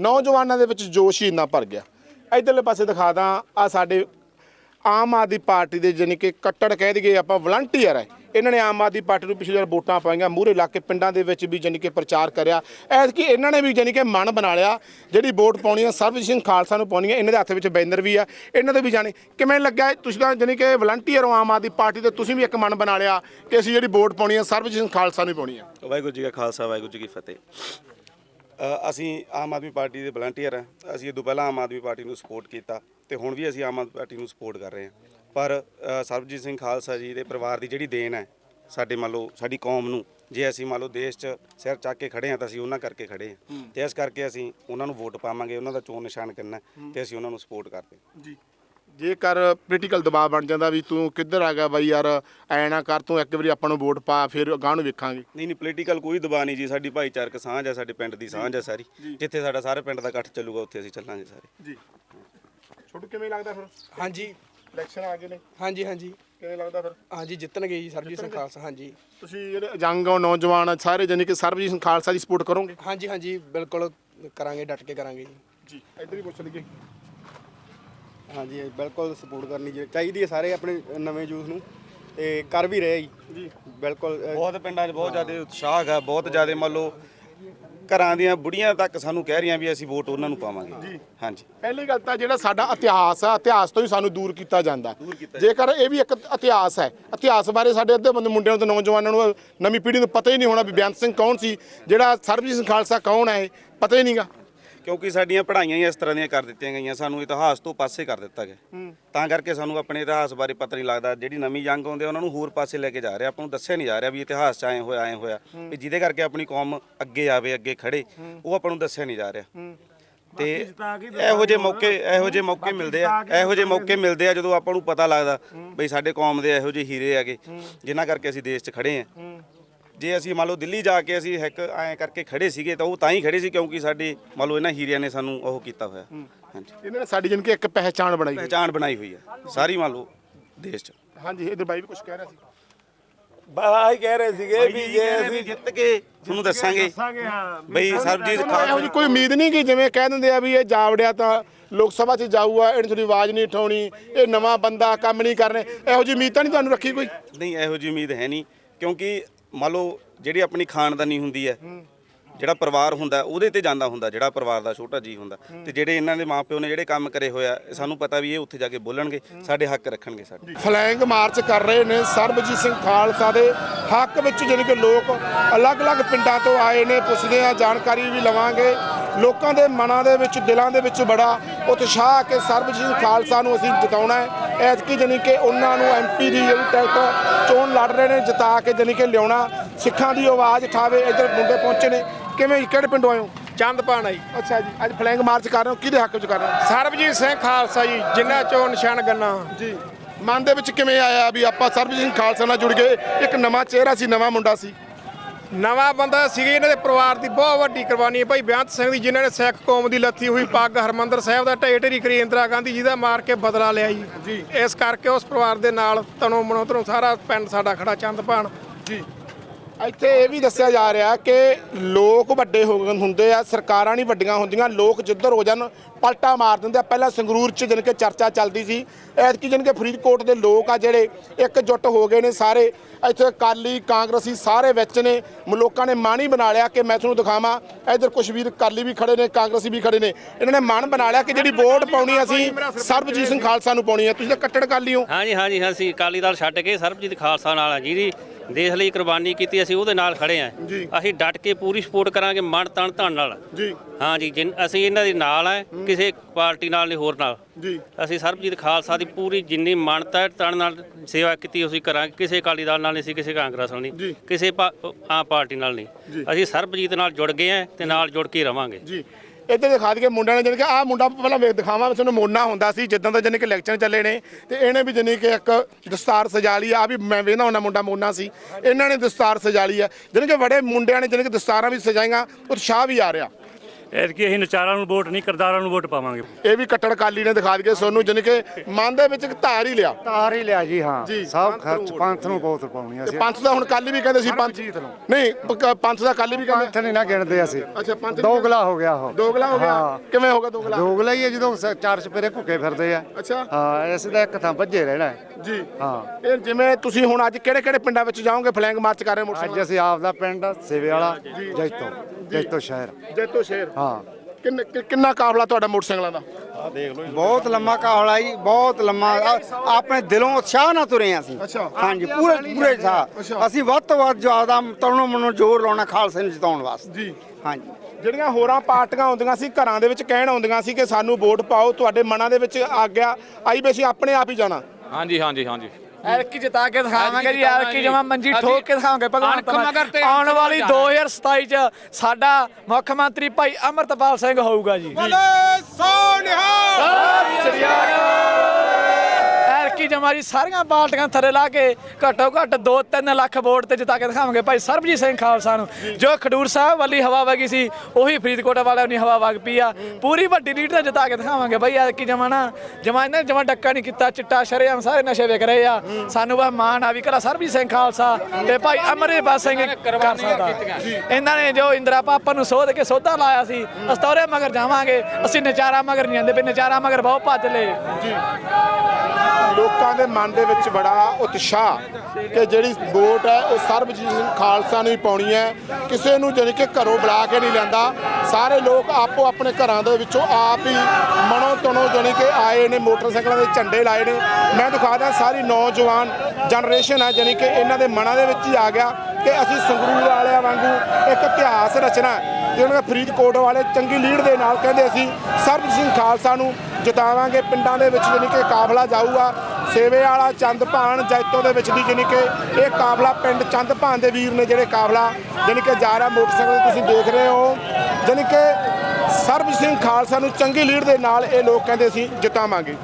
ਨੌਜਵਾਨਾਂ ਦੇ ਵਿੱਚ ਜੋਸ਼ ਹੀ ਇੰਨਾ ਭਰ ਗਿਆ। ਇਧਰਲੇ ਪਾਸੇ ਦਿਖਾ ਦਾਂ ਆ ਸਾਡੇ ਆਮ ਆਦਮੀ ਪਾਰਟੀ ਦੇ ਜਾਣੀ ਕਿ ਕੱਟੜ ਕਹਿ ਦਈਏ ਆਪਾਂ ਵਲੰਟੀਅਰ ਹੈ। ਇਹਨਾਂ ਨੇ ਆਮ ਆਦਮੀ ਪਾਰਟੀ ਨੂੰ ਪਿਛਲੇ ਵਾਰ ਵੋਟਾਂ ਪਾਈਆਂ, ਮੂਹਰੇ ਲਾ ਕੇ ਪਿੰਡਾਂ ਦੇ ਵਿੱਚ ਵੀ ਜਾਣੀ ਕਿ ਪ੍ਰਚਾਰ ਕਰਿਆ। ਐਤਕੀ ਇਹਨਾਂ ਨੇ ਵੀ ਜਾਣੀ ਕਿ ਮਨ ਬਣਾ ਲਿਆ, ਜਿਹੜੀ ਵੋਟ ਪਾਉਣੀ ਆ ਸਰਬਜੀਤ ਸਿੰਘ ਖਾਲਸਾ ਨੂੰ ਪਾਉਣੀ ਆ, ਇਹਨਾਂ ਦੇ ਹੱਥ ਵਿੱਚ ਬੈਨਰ ਵੀ ਆ। ਇਹਨਾਂ ਦੇ ਵੀ ਜਾਣੇ, ਕਿਵੇਂ ਲੱਗਾ ਤੁਸੀਂ ਤਾਂ ਜਾਣੀ ਕਿ ਵਲੰਟੀਅਰ ਹੋ ਆਮ ਆਦਮੀ ਪਾਰਟੀ ਦੇ ਤੁਸੀਂ ਵੀ ਇੱਕ ਮਨ ਬਣਾ ਲਿਆ ਕਿ ਅਸੀਂ ਜਿਹੜੀ ਵੋਟ ਪਾਉਣੀ ਆ ਸਰਬਜੀਤ ਸਿੰਘ ਖਾਲਸਾ ਨੂੰ ਹੀ ਪਾਉਣੀ ਆ। ਵਾਹਿਗੁਰੂ ਜੀ ਕਾ ਖਾਲਸਾ, ਵਾਹਿਗੁਰੂ ਜੀ ਕੀ ਫਤਿਹ। ਅਸੀਂ ਆਮ ਆਦਮੀ ਪਾਰਟੀ ਦੇ ਵਲੰਟੀਅਰ ਹਾਂ। ਅਸੀਂ ਇਹ ਤੋਂ ਪਹਿਲਾਂ ਆਮ ਆਦਮੀ ਪਾਰਟੀ ਨੂੰ ਸਪੋਰਟ ਕੀਤਾ ਤੇ ਹੁਣ ਵੀ ਅਸੀਂ ਆਮ ਆਦਮੀ ਪਾਰਟੀ ਨੂੰ ਸਪੋਰਟ ਕਰ ਰਹੇ ਹਾਂ। ਪਰ ਸਰਬਜੀਤ ਸਿੰਘ ਖਾਲਸਾ ਜੀ ਦੇ ਪਰਿਵਾਰ ਦੀ ਜਿਹੜੀ ਦੇਣ ਹੈ ਸਾਡੇ ਮੰਨ ਲਓ ਸਾਡੀ ਕੌਮ ਨੂੰ ਜੇ ਅਸੀਂ ਮੰਨ ਲਓ ਦੇਸ਼ 'ਚ ਸਿਰ ਚੱਕ ਕੇ ਖੜੇ ਹਾਂ ਤਾਂ ਅਸੀਂ ਉਹਨਾਂ ਕਰਕੇ ਖੜੇ ਹਾਂ। ਤੇ ਇਸ ਕਰਕੇ ਅਸੀਂ ਉਹਨਾਂ ਨੂੰ ਵੋਟ ਪਾਵਾਂਗੇ ਉਹਨਾਂ ਦਾ ਚੋਣ ਨਿਸ਼ਾਨ ਕਰਨਾ ਤੇ ਅਸੀਂ ਉਹਨਾਂ ਨੂੰ ਸਪੋਰਟ ਕਰਦੇ ਜੀ। ਜੇਕਰ ਪੋਲੀਟੀਕਲ ਦਬਾਅ ਬਣ ਜਾਂਦਾ ਵੀ ਤੂੰ ਕਿੱਧਰ ਆ ਗਿਆ ਬਾਈ ਯਾਰ ਐ ਨਾ ਕਰ ਤੂੰ ਇੱਕ ਵਾਰੀ ਆਪਾਂ ਨੂੰ ਵੋਟ ਪਾ ਫਿਰ ਅਗਾਂਹ ਨੂੰ ਵੇਖਾਂਗੇ। ਨਹੀਂ ਨਹੀਂ ਪੋਲੀਟੀਕਲ ਕੋਈ ਦਬਾਅ ਨਹੀਂ ਜੀ ਸਾਡੀ ਭਾਈਚਾਰਕ ਸਾਂਝ ਹੈ ਸਾਡੇ ਪਿੰਡ ਦੀ ਸਾਂਝ ਹੈ ਸਾਰੀ। ਜਿੱਥੇ ਸਾਡਾ ਸਾਰੇ ਪਿੰਡ ਦਾ ਇਕੱਠ ਚੱਲੂਗਾ ਉੱਥੇ ਅਸੀਂ ਚੱਲਾਂਗੇ ਸਾਰੇ। ਜੀ। ਛੋਟੂ ਕਿਵੇਂ ਲੱਗਦਾ ਫਿਰ? ਹਾਂਜੀ। ਇਲੈਕਸ਼ਨ ਆ ਗਏ ਨੇ। ਹਾਂਜੀ ਹਾਂਜੀ। ਕਿਵੇਂ ਲੱਗਦਾ ਫਿਰ? ਹਾਂਜੀ ਜਿੱਤਣਗੇ ਜੀ ਸਰਬਜੀਤ ਸਿੰਘ ਖਾਲਸਾ ਹਾਂਜੀ। ਤੁਸੀਂ ਜਿਹੜੇ ਜੰਗ ਹੋ ਨੌਜਵਾਨ ਸਾਰੇ ਜਾਨੀ ਕਿ ਸਰਬਜੀਤ ਸਿੰਘ ਖਾਲਸਾ ਦੀ ਸਪੋਰਟ ਕਰੋਗੇ? ਹਾਂਜੀ ਹਾਂਜੀ ਬਿਲਕੁਲ ਕਰਾਂਗੇ ਡਟ ਕੇ ਕਰਾਂਗੇ ਜੀ। ਜੀ ਇੱਧਰ ਹੀ ਪੁੱਛ ਲਈਏ। ਹਾਂਜੀ ਬਿਲਕੁਲ ਸਪੋਰਟ ਕਰਨੀ ਚਾਹੀ- ਚਾਹੀਦੀ ਹੈ ਸਾਰੇ ਆਪਣੇ ਨਵੇਂ ਯੂਥ ਨੂੰ। ਤੇ ਕਰ ਵੀ ਰਹੇ ਜੀ। ਬਿਲਕੁਲ ਅ, ਬਹੁਤ ਪਿੰਡਾਂ 'ਚ ਬਹੁਤ ਜ਼ਿਆਦਾ ਉਤਸ਼ਾਹ ਹੈ ਬਹੁਤ ਜ਼ਿਆਦਾ ਮੰਨ ਲਓ ਘਰਾਂ ਦੀਆਂ ਬੁੜੀਆਂ ਤੱਕ ਸਾਨੂੰ ਕਹਿ ਰਹੀਆਂ ਵੀ ਅਸੀਂ ਵੋਟ ਉਹਨਾਂ ਨੂੰ ਪਾਵਾਂਗੇ। ਹਾਂਜੀ। ਪਹਿਲੀ ਗੱਲ ਤਾਂ ਜਿਹੜਾ ਸਾਡਾ ਇਤਿਹਾਸ ਆ ਇਤਿਹਾਸ ਤੋਂ ਹੀ ਸਾਨੂੰ ਦੂਰ ਕੀਤਾ ਜਾਂਦਾ ਜੇਕਰ ਇਹ ਵੀ ਇੱਕ ਇਤਿਹਾਸ ਹੈ ਇਤਿਹਾਸ ਬਾਰੇ ਸਾਡੇ ਅੱਧੇ ਬੰਦੇ ਮੁੰਡਿਆਂ ਨੂੰ ਤੇ ਨੌਜਵਾਨਾਂ ਨੂੰ ਨਵੀਂ ਪੀੜ੍ਹੀ ਨੂੰ ਪਤਾ ਹੀ ਨਹੀਂ ਹੋਣਾ ਵੀ ਬੇਅੰਤ ਸਿੰਘ ਕੌਣ ਸੀ ਜਿਹੜਾ ਸਰਬਜੀਤ ਸਿੰਘ ਖਾਲਸਾ ਕੌਣ ਹੈ ਇਹ ਪਤਾ ਹੀ ਨਹੀਂਗਾ ਕਿਉਂਕਿ ਸਾਡੀਆਂ ਪੜ੍ਹਾਈਆਂ ਹੀ ਇਸ ਤਰ੍ਹਾਂ ਦੀਆਂ ਕਰ ਦਿੱਤੀਆਂ ਗਈਆਂ। ਸਾਨੂੰ ਇਤਿਹਾਸ ਤੋਂ ਪਾਸੇ ਕਰ ਦਿੱਤਾ ਗਿਆ। ਤਾਂ ਕਰਕੇ ਸਾਨੂੰ ਆਪਣੇ ਇਤਿਹਾਸ ਬਾਰੇ ਪਤਾ ਨਹੀਂ ਲੱਗਦਾ। ਜਿਹੜੀ ਨਵੀਂ ਜੰਗ ਆਉਂਦੇ ਉਹਨਾਂ ਨੂੰ ਹੋਰ ਪਾਸੇ ਲੈ ਕੇ ਜਾ ਰਿਹਾ। ਆਪਾਂ ਨੂੰ ਦੱਸਿਆ ਨਹੀਂ ਜਾ ਰਿਹਾ ਵੀ ਇਤਿਹਾਸ 'ਚ ਆਏ ਹੋਇਆ ਆਏ ਹੋਇਆ। ਵੀ ਜਿਹਦੇ ਕਰਕੇ ਆਪਣੀ ਕੌਮ ਅੱਗੇ ਆਵੇ ਅੱਗੇ ਖੜੇ ਉਹ ਆਪਾਂ ਨੂੰ ਦੱਸਿਆ ਨਹੀਂ ਜਾ ਰਿਹਾ। ਤੇ ਇਹੋ ਜਿਹੇ ਮੌਕੇ ਇਹੋ ਜਿਹੇ ਮੌਕੇ ਮਿਲਦੇ ਆ। ਇਹੋ ਜਿਹੇ ਮੌਕੇ ਮਿਲਦੇ ਆ ਜਦੋਂ ਆਪਾਂ ਨੂੰ ਪਤਾ ਲੱਗਦਾ ਬਈ ਸਾਡੇ ਕੌਮ ਦੇ ਇਹੋ ਜਿਹੇ ਹੀਰੇ ਹੈਗੇ ਜਿਨ੍ਹਾਂ ਕਰਕੇ ਅਸੀਂ ਦੇਸ਼ 'ਚ ਖੜੇ ਆ। ਜੇ ਅਸੀਂ ਮੰਨ ਲਓ ਦਿੱਲੀ ਜਾ ਕੇ ਅਸੀਂ ਇੱਕ ਐਂ ਕਰਕੇ ਖੜੇ ਸੀਗੇ ਤਾਂ ਉਹ ਤਾਂ ਹੀ ਖੜੇ ਸੀ ਕਿਉਂਕਿ ਸਾਡੇ ਮੰਨ ਲਓ ਇਹਨਾਂ ਹੀਰਿਆਂ ਨੇ ਸਾਨੂੰ ਉਹ ਕੀਤਾ ਹੋਇਆ। ਹਾਂਜੀ। ਇਹਨਾਂ ਨੇ ਸਾਡੀ ਜਾਨੀ ਕਿ ਇੱਕ ਪਹਿਚਾਣ ਬਣਾਈ ਹੋਈ। ਪਹਿਚਾਣ ਬਣਾਈ ਹੋਈ ਹੈ ਸਾਰੀ ਮੰਨ ਲਓ ਦੇਸ਼ 'ਚ। ਹਾਂਜੀ ਇਧਰ ਬਾਈ ਵੀ ਕੁਝ ਕਹਿ ਰਿਹਾ ਸੀ। ਬਾਈ ਕਹਿ ਰਹੇ ਸੀਗੇ ਵੀ ਜੇ ਅਸੀਂ ਜਿੱਤ ਕੇ ਤੁਹਾਨੂੰ ਦੱਸਾਂਗੇ। ਬਈ ਸਰਬਜੀਤ ਇਹੋ ਖਾਲਸਾ ਜਿਹੀ ਕੋਈ ਉਮੀਦ ਨਹੀਂ ਕਿ ਜਿਵੇਂ ਕਹਿ ਦਿੰਦੇ ਆ ਵੀ ਇਹ ਜਾਵੜਿਆ ਤਾਂ ਲੋਕ ਸਭਾ 'ਚ ਜਾਊਗਾ ਇਹਨੂੰ ਥੋੜੀ ਆਵਾਜ਼ ਨਹੀਂ ਉਠਾਉਣੀ ਇਹ ਨਵਾਂ ਬੰਦਾ ਕੰਮ ਨਹੀਂ ਕਰਨੇ ਇਹੋ ਜਿਹੀ ਉਮੀਦ ਤਾਂ ਨਹੀਂ ਤੁਹਾਨੂੰ ਰੱਖੀ ਕੋਈ? ਨਹੀਂ ਇਹੋ ਜਿਹੀ ਉਮੀਦ ਹੈ ਨਹੀਂ ਕਿਉਂਕਿ ਮੰਨ ਲਓ ਜਿਹੜੀ ਆਪਣੀ ਖਾਨਦਾਨੀ ਹੁੰਦੀ ਹੈ ਜਿਹੜਾ ਪਰਿਵਾਰ ਹੁੰਦਾ ਉਹਦੇ ਤੇ ਜਾਂਦਾ ਹੁੰਦਾ ਜਿਹੜਾ ਪਰਿਵਾਰ ਦਾ ਛੋਟਾ ਜੀ ਹੁੰਦਾ। ਤੇ ਜਿਹੜੇ ਇਹਨਾਂ ਦੇ ਮਾਪਿਓ ਨੇ ਜਿਹੜੇ ਕੰਮ ਕਰੇ ਹੋਇਆ ਸਾਨੂੰ ਪਤਾ ਵੀ ਇਹ ਉੱਥੇ ਜਾ ਕੇ ਬੋਲਣਗੇ ਸਾਡੇ ਹੱਕ ਰੱਖਣਗੇ ਸਾਡੇ। ਫਲੈਂਗ ਮਾਰਚ ਕਰ ਰਹੇ ਨੇ ਸਰਬਜੀਤ ਸਿੰਘ ਖਾਲਸਾ ਦੇ ਹੱਕ ਵਿੱਚ ਜਿਹੜੇ ਕਿ ਲੋਕ ਅਲੱਗ-ਅਲੱਗ ਪਿੰਡਾਂ ਤੋਂ ਆਏ ਨੇ ਪੁੱਛਦੇ ਆ ਜਾਣਕਾਰੀ ਵੀ ਲਵਾਂਗੇ। ਲੋਕਾਂ ਦੇ ਮਨਾਂ ਦੇ ਵਿੱਚ ਦਿਲਾਂ ਦੇ ਵਿੱਚ ਬੜਾ ਉਤਸ਼ਾਹ ਕਿ ਸਰਬਜੀਤ ਖਾਲਸਾ ਨੂੰ ਅਸੀਂ ਜਿਤਾਉਣਾ ਹੈ। ਐਤਕੀ ਜਾਣੀ ਕਿ ਉਹਨਾਂ ਨੂੰ ਐਮਪੀ ਦੀ ਜਿਹੜੀ ਟਿਕਟ ਚੋਣ ਲੜ ਰਹੇ ਨੇ ਜਿਤਾ ਕੇ ਜਾਣੀ ਕਿ ਲਿਆਉਣਾ ਸਿੱਖਾਂ ਦੀ ਆਵਾਜ਼ ਉਠਾਵੇ ਇੱਧਰ ਮੁੰਡੇ ਪਹੁੰਚੇ ਨੇ। ਕਿਵੇਂ ਕਿਹੜੇ ਪਿੰਡੋਂ ਆਏ ਹੋ? ਚੰਦਪਾਣ ਆਈ ਅੱਛਾ ਜੀ ਅੱਜ ਫਲੈਂਗ ਮਾਰਚ ਕਰ ਰਹੇ ਹੋ ਕਿਹਦੇ ਹੱਕ ਵਿੱਚ ਕਰ ਰਹੇ ਹੋ? ਸਰਬਜੀਤ ਸਿੰਘ ਖਾਲਸਾ ਜੀ ਜਿੰਨਾ ਚੋਂ ਨਿਸ਼ਾਨ ਗੰਨਾ। ਜੀ। ਮਨ ਦੇ ਵਿੱਚ ਕਿਵੇਂ ਆਇਆ ਵੀ ਆਪਾਂ ਸਰਬਜੀਤ ਸਿੰਘ ਖਾਲਸਾ ਨਾਲ ਜੁੜ ਗਏ ਇੱਕ ਨਵਾਂ ਚਿਹਰਾ ਸੀ ਨਵਾਂ ਮੁੰਡਾ ਸੀ? ਨਵਾਂ ਬੰਦਾ ਸੀਗੇ ਇਹਨਾਂ ਦੇ ਪਰਿਵਾਰ ਦੀ ਬਹੁਤ ਵੱਡੀ ਕੁਰਬਾਨੀ ਹੈ ਭਾਈ। ਬੇਅੰਤ ਸਿੰਘ ਦੀ ਜਿਨ੍ਹਾਂ ਨੇ ਸਿੱਖ ਕੌਮ ਦੀ ਲੱਥੀ ਹੋਈ ਪੱਗ ਹਰਮੰਦਰ ਸਾਹਿਬ ਦਾ ਢੇਰ ਢੇਰੀ ਕਰੀ ਇੰਦਰਾ ਗਾਂਧੀ ਜੀ ਦਾ ਮਾਰ ਕੇ ਬਦਲਾ ਲਿਆ ਜੀ। ਇਸ ਕਰਕੇ ਉਸ ਪਰਿਵਾਰ ਦੇ ਨਾਲ ਤਨੋਂ ਮਨੋਂ ਧਨੋਂ ਸਾਰਾ ਪਿੰਡ ਸਾਡਾ ਖੜਾ ਚੰਦਪਾਣ ਜੀ। ਇੱਥੇ ਇਹ ਵੀ ਦੱਸਿਆ ਜਾ ਰਿਹਾ ਕਿ ਲੋਕ ਵੱਡੇ ਹੋ ਗਏ ਹੁੰਦੇ ਆ, ਸਰਕਾਰਾਂ ਨਹੀਂ ਵੱਡੀਆਂ ਹੁੰਦੀਆਂ, ਲੋਕ ਜਿੱਧਰ ਹੋ ਜਾਣ, ਪਲਟਾ ਮਾਰ ਦਿੰਦੇ ਆ। ਪਹਿਲਾਂ ਸੰਗਰੂਰ 'ਚ ਜਾਣੀ ਕਿ ਚਰਚਾ ਚੱਲਦੀ ਸੀ, ਐਤਕੀ ਜਾਣੀ ਕਿ ਫਰੀਦਕੋਟ ਦੇ ਲੋਕ ਆ ਜਿਹੜੇ ਇੱਕ ਜੁੱਟ ਹੋ ਗਏ ਨੇ ਸਾਰੇ। ਇੱਥੇ ਕਾਲੀ ਕਾਂਗਰਸੀ ਸਾਰੇ ਵਿੱਚ ਨੇ ਲੋਕਾਂ ਨੇ ਮਨ ਹੀ ਬਣਾ ਲਿਆ ਕਿ ਮੈਂ ਤੁਹਾਨੂੰ ਦਿਖਾਵਾਂ, ਇੱਧਰ ਕੁਛ ਵੀਰ ਕਾਲੀ ਵੀ ਖੜੇ ਨੇ, ਕਾਂਗਰਸੀ ਵੀ ਖੜੇ ਨੇ। ਇਹਨਾਂ ਨੇ ਮਨ ਬਣਾ ਲਿਆ ਕਿ ਜਿਹੜੀ ਵੋਟ ਪਾਉਣੀ ਅਸੀਂ, ਸਰਬਜੀਤ ਸਿੰਘ ਖਾਲਸਾ ਨੂੰ ਪਾਉਣੀ ਹੈ ਤੁਸੀਂ ਤਾਂ ਕੱਟੜ ਕਾਲੀ ਹੋ। ਹਾਂਜੀ ਹਾਂਜੀ, ਅਸੀਂ ਅਕਾਲੀ ਦਲ ਛੱਡ ਕੇ ਸਰਬਜੀਤ ਖਾਲਸਾ ਨਾਲ ਆ ਜਿਹਦੀ ਦੇਸ਼ ਲਈ ਕੁਰਬਾਨੀ ਕੀਤੀ ਅਸੀਂ ਉਹਦੇ ਨਾਲ ਖੜੇ ਆਂ। ਜੀ। ਅਸੀਂ ਡਟ ਕੇ ਪੂਰੀ ਸਪੋਰਟ ਕਰਾਂਗੇ ਮਨ ਤਨ ਧਨ ਨਾਲ। ਜੀ। ਹਾਂਜੀ ਜਿਨ- ਅਸੀਂ ਇਹਨਾਂ ਦੇ ਨਾਲ ਆ ਕਿਸੇ ਪਾਰਟੀ ਨਾਲ ਨਹੀਂ ਹੋਰ ਨਾਲ। ਜੀ। ਅਸੀਂ ਸਰਬਜੀਤ ਖਾਲਸਾ ਦੀ ਪੂਰੀ ਜਿੰਨੀ ਮਾਨਤਾ ਤਨ ਨਾਲ ਸੇਵਾ ਕੀਤੀ ਅਸੀਂ ਕਰਾਂਗੇ। ਕਿਸੇ ਅਕਾਲੀ ਦਲ ਨਾਲ ਨਹੀਂ ਸੀ ਕਿਸੇ ਕਾਂਗਰਸ ਨਾਲ ਜੀ। ਨਹੀਂ ਕਿਸੇ ਪਾ- ਆਮ ਪਾਰਟੀ ਨਾਲ ਨਹੀਂ। ਅਸੀਂ ਸਰਬਜੀਤ ਨਾਲ ਜੁੜ ਗਏ ਆਂ ਤੇ ਨਾਲ ਜੁੜ ਕੇ ਰਵਾਂਗੇ। ਜੀ। ਇੱਧਰ ਦਿਖਾ ਦਈਏ ਮੁੰਡਿਆਂ ਨੇ, ਜਾਣੀ ਕਿ ਆਹ ਮੁੰਡਾ ਪਹਿਲਾਂ ਵੇਖ ਦਿਖਾਵਾਂ ਮੈਂ ਤੁਹਾਨੂੰ ਮੋਨਾ ਹੁੰਦਾ ਸੀ, ਜਿੱਦਾਂ ਦਾ ਜਾਣੀ ਕਿ ਇਲੈਕਸ਼ਨ ਚੱਲੇ ਨੇ, ਤੇ ਇਹਨੇ ਵੀ ਜਾਣੀ ਕਿ ਇੱਕ ਦਸਤਾਰ ਸਜਾ ਲਈ ਆ ਵੀ ਮੈਂ ਵੇਖਦਾ ਹੁੰਦਾ ਮੁੰਡਾ ਮੋਨਾ ਸੀ, ਇਹਨਾਂ ਨੇ ਦਸਤਾਰ ਸਜਾ ਲਈ ਆ ਜਾਣੀ ਕਿ ਬੜੇ ਮੁੰਡਿਆਂ ਨੇ ਜਾਣੀ ਕਿ ਦਸਤਾਰਾਂ ਵੀ ਸਜਾਈਆਂ, ਉਤਸ਼ਾਹ ਵੀ ਆ ਰਿਹਾ। ਐਤਕੀ ਅਸੀਂ ਨਚਾਰਾਂ ਨੂੰ ਵੋਟ ਨਹੀਂ ਕਰਦਾਰਾਂ ਨੂੰ ਵੋਟ ਪਾਵਾਂਗੇ। ਇਹ ਵੀ ਕੱਟੜ ਕਾਲੀ ਨੇ ਦਿਖਾ ਦਈਏ ਸੋਨੂੰ ਜਾਣੀ ਕਿ ਮਨ ਦੇ ਵਿੱਚ ਇੱਕ ਧਾਰ ਹੀ ਲਿਆ। ਤਾਰ ਹੀ ਲਿਆ ਜੀ ਹਾਂ। ਜੀ, ਸਭ ਪੰਥ ਖਰਚ ਨੂੰ ਪੰਥ ਨੂੰ ਬਹੁਤ ਪਾਉਣੀ ਤੇ ਅਸੀਂ। ਪੰਥ ਦਾ ਹੁਣ ਕਾਲੀ ਵੀ ਕਹਿੰਦੇ ਸੀ ਪੰਥ ਸਰਬਜੀਤ ਨੂੰ। ਨਹੀਂ ਪ- ਪੰਥ ਦਾ ਕਾਲੀ ਵੀ ਪੰਥ ਕਹਿੰਦੇ ਨਹੀਂ ਨਾ ਗਿਣਦੇ ਅਸੀਂ। ਅੱਛਾ ਪੰਥ ਨਹੀਂ ਦੋਗਲਾ ਹੋ ਗਿਆ ਉਹ। ਦੋਗਲਾ ਹੋ ਗਿਆ? ਹਾਂ। ਕਿਵੇਂ ਹੋਗਾ ਦੋਗਲਾ? ਦੋਗਲਾ ਹੀ ਹੈ ਜਦੋਂ ਸ- ਚਾਰ ਚਪੇਰੇ ਭੁੱਕੇ ਫਿਰਦੇ ਆ। ਅੱਛਾ। ਹਾਂ ਇਸ ਦਾ ਇੱਕ ਥਾਂ ਭੱਜੇ ਰਹਿਣਾ ਹੈ। ਜੀ। ਹਾਂ। ਇਹ ਜਿਵੇਂ ਤੁਸੀਂ ਹੁਣ ਅੱਜ ਕਿਹੜੇ ਕਿਹੜੇ ਪਿੰਡਾਂ ਵਿੱਚ ਜਾਓਗੇ ਫਲੈਂਗ ਮਾਰਚ ਕਰ ਰਹੇ ਅੱਜ ਮੋਟਰਸਾਈਕਲ? ਅਸੀਂ ਆਪ ਦਾ ਪਿੰਡ ਸੇਵੇ ਵਾਲਾ ਜੈਤੋ। ਜੈਤੋ ਸ਼ਹਿਰ। ਜੈਤੋ ਸ਼ੇਰ ਹਾਂ। ਕਿੰਨ- ਕਿ- ਕਿੰਨਾ ਕਾਫਲਾ ਤੁਹਾਡਾ ਮੋਟਰਸਾਈਕਲਾਂ ਦਾ? ਬਹੁਤ ਲੰਮਾ ਕਾਹਲਾ ਜੀ ਬਹੁਤ ਲੰਮਾ। ਆ- ਆਪਣੇ ਦਿਲੋਂ ਉਤਸ਼ਾਹ ਨਾਲ ਤੁਰੇ ਹਾਂ ਅਸੀਂ। ਅੱਛਾ। ਹਾਂਜੀ ਪੂਰੇ ਪੂਰੇ ਉਤਸ਼ਾਹ। ਅਸੀਂ ਵੱਧ ਤੋਂ ਵੱਧ ਜ਼ਿਆਦਾ ਤਣੋਂ ਮਨੋਂ ਜ਼ੋਰ ਲਾਉਣਾ ਖਾਲਸੇ ਨੂੰ ਜਿਤਾਉਣ ਵਾਸਤੇ। ਜੀ। ਹਾਂਜੀ। ਜਿਹੜੀਆਂ ਹੋਰਾਂ ਪਾਰਟੀਆਂ ਆਉਂਦੀਆਂ ਸੀ ਘਰਾਂ ਦੇ ਵਿੱਚ ਕਹਿਣ ਆਉਂਦੀਆਂ ਸੀ ਕਿ ਸਾਨੂੰ ਵੋਟ ਪਾਓ ਤੁਹਾਡੇ ਮਨਾਂ ਦੇ ਵਿੱਚ ਆ ਗਿਆ। ਆਈ ਵੀ ਅਸੀਂ ਆਪਣੇ ਆਪ ਹੀ ਜਾਣਾ। ਹਾਂਜੀ ਹਾਂਜੀ ਹਾਂਜੀ। ਐਰਕੀ ਜਿਤਾ ਕੇ ਦਿਖਾਵਾਂਗੇ ਜੀ ਐਰਕੀ ਜਮਾ ਮੰਜੀ ਠੋਕ ਕੇ ਦਿਖਾਵਾਂਗੇ। ਭਗਵੰਤ ਆਉਣ ਵਾਲੀ ਜਾਣਾ। 2027 ਚ ਸਾਡਾ ਮੁੱਖ ਮੰਤਰੀ ਭਾਈ ਅਮਰਤਪਾਲ ਸਿੰਘ ਹੋਊਗਾ ਜੀ। ਐਰਕੀ ਜਮਾ ਜੀ ਸਾਰੀਆਂ ਪਾਰਟੀਆਂ ਥੱਲੇ ਲਾ ਕੇ ਘੱਟੋ ਘੱਟ 2-3 ਲੱਖ ਵੋਟ ਤੇ ਜਿਤਾ ਕੇ ਦਿਖਾਵਾਂਗੇ। ਭਾਈ ਸਰਬਜੀਤ ਸਿੰਘ ਖਾਲਸਾ ਨੂੰ ਜੋ ਖਡੂਰ ਸਾਹਿਬ ਵਾਲੀ ਹਵਾ ਵਗੀ ਸੀ ਉਹੀ ਫਰੀਦਕੋਟ ਵਾਲਿਆਂ ਦੀ ਹਵਾ ਵਗ ਪਈ ਆ। ਪੂਰੀ ਵੱਡੀ ਲੀਡ ਤੇ ਜਿਤਾ ਕੇ ਦਿਖਾਵਾਂਗੇ। ਭਾਈ ਐਰਕੀ ਜਮਾ ਨਾ ਜਮਾ ਇਹਨਾਂ ਜਮਾ ਡੱਕਾ ਨਹੀਂ ਕੀਤਾ ਚਿੱਟਾ ਸ਼ਰੇਆਮ ਸਾਰੇ ਨਸ਼ੇ ਵਿਕ ਰਹੇ ਆ। ਸਾਨੂੰ ਬਸ ਮਾਣ ਆ ਵੀ ਕਲਾ ਸਰਬਜੀਤ ਸਿੰਘ ਖਾਲਸਾ ਤੇ ਭਾਈ ਅਮਰਜੀਤ ਸਿੰਘ ਕਰ ਸਕਦਾ। ਇਹਨਾਂ ਨੇ ਜੋ ਇੰਦਰਾ ਪਾਪਾ ਨੂੰ ਸੋਧ ਕੇ ਸੋਧਾ ਲਾਇਆ ਸੀ ਅਸਤੌਰੇ ਮਗਰ ਜਾਵਾਂਗੇ। ਅਸੀਂ ਨਚਾਰਾ ਮਗਰ ਨਹੀਂ ਜਾਂਦੇ ਵੀ ਨਚਾਰਾ ਮਗਰ ਬਹੁਤ ਭੱਜ ਲਏ। ਲੋਕਾਂ ਦੇ ਮਨ ਦੇ ਵਿੱਚ ਬੜਾ ਉਤਸ਼ਾਹ ਕਿ ਜਿਹੜੀ ਵੋਟ ਹੈ, ਉਹ ਸਰਬਜੀਤ ਸਿੰਘ ਖਾਲਸਾ ਨੂੰ ਹੀ ਪਾਉਣੀ ਹੈ। ਕਿਸੇ ਨੂੰ ਜਾਣੀ ਕਿ ਘਰੋਂ ਬੁਲਾ ਕੇ ਨਹੀਂ ਲੈਂਦਾ। ਸਾਰੇ ਲੋਕ ਆਪੋ ਆਪਣੇ ਘਰਾਂ ਦੇ ਵਿੱਚੋਂ ਆਪ ਹੀ ਮਨੋ ਤਨੋ ਜਾਣੀ ਕਿ ਆਏ ਨੇ, ਮੋਟਰਸਾਈਕਲਾਂ ਦੇ ਝੰਡੇ ਲਾਏ ਨੇ। ਮੈਂ ਦਿਖਾਦਾ ਸਾਰੀ ਨੌਜਵਾਨ ਜਨਰੇਸ਼ਨ ਹੈ, ਜਾਣੀ ਕਿ ਇਹਨਾਂ ਦੇ ਮਨਾਂ ਦੇ ਵਿੱਚ ਹੀ ਆ ਗਿਆ ਕਿ ਅਸੀਂ ਸੰਗਰੂਰ ਵਾਲਿਆਂ ਵਾਂਗੂ ਇੱਕ ਇਤਿਹਾਸ ਰਚਨਾ ਹੈ। ਤੇ ਉਹਨਾਂ ਦੇ ਫਰੀਦਕੋਟ ਵਾਲੇ ਚੰਗੀ ਲੀਡ ਦੇ ਨਾਲ ਕਹਿੰਦੇ ਅਸੀਂ ਸਰਬਜੀਤ ਸਿੰਘ ਖਾਲਸਾ ਨੂੰ ਜਿਤਾਵਾਂਗੇ ਪਿੰਡਾਂ ਦੇ ਵਿੱਚ ਜਾਣੀ ਕਿ ਕਾਫਲਾ ਜਾਊਗਾ। ਸੇਵੇ ਵਾਲਾ ਚੰਦਪਾਨ ਜੈਤੋ ਦੇ ਵਿੱਚ ਦੀ ਜਾਣੀ ਕਿ ਇਹ ਕਾਫਲਾ ਪਿੰਡ ਚੰਦਪਾਨ ਦੇ ਵੀਰ ਨੇ ਜਿਹੜੇ ਕਾਫਲਾ ਜਾਣੀ ਕਿ ਜਾ ਰਿਹਾ ਮੋਟਰਸਾਈਕਲ ਤੁਸੀਂ ਦੇਖ ਰਹੇ ਹੋ ਜਾਣੀ ਕਿ ਸਰਬ ਸਿੰਘ ਖਾਲਸਾ ਨੂੰ ਚੰਗੀ ਲੀਡ ਦੇ ਨਾਲ ਇਹ ਲੋਕ ਕਹਿੰਦੇ ਅਸੀਂ ਜਿਤਾਵਾਂਗੇ।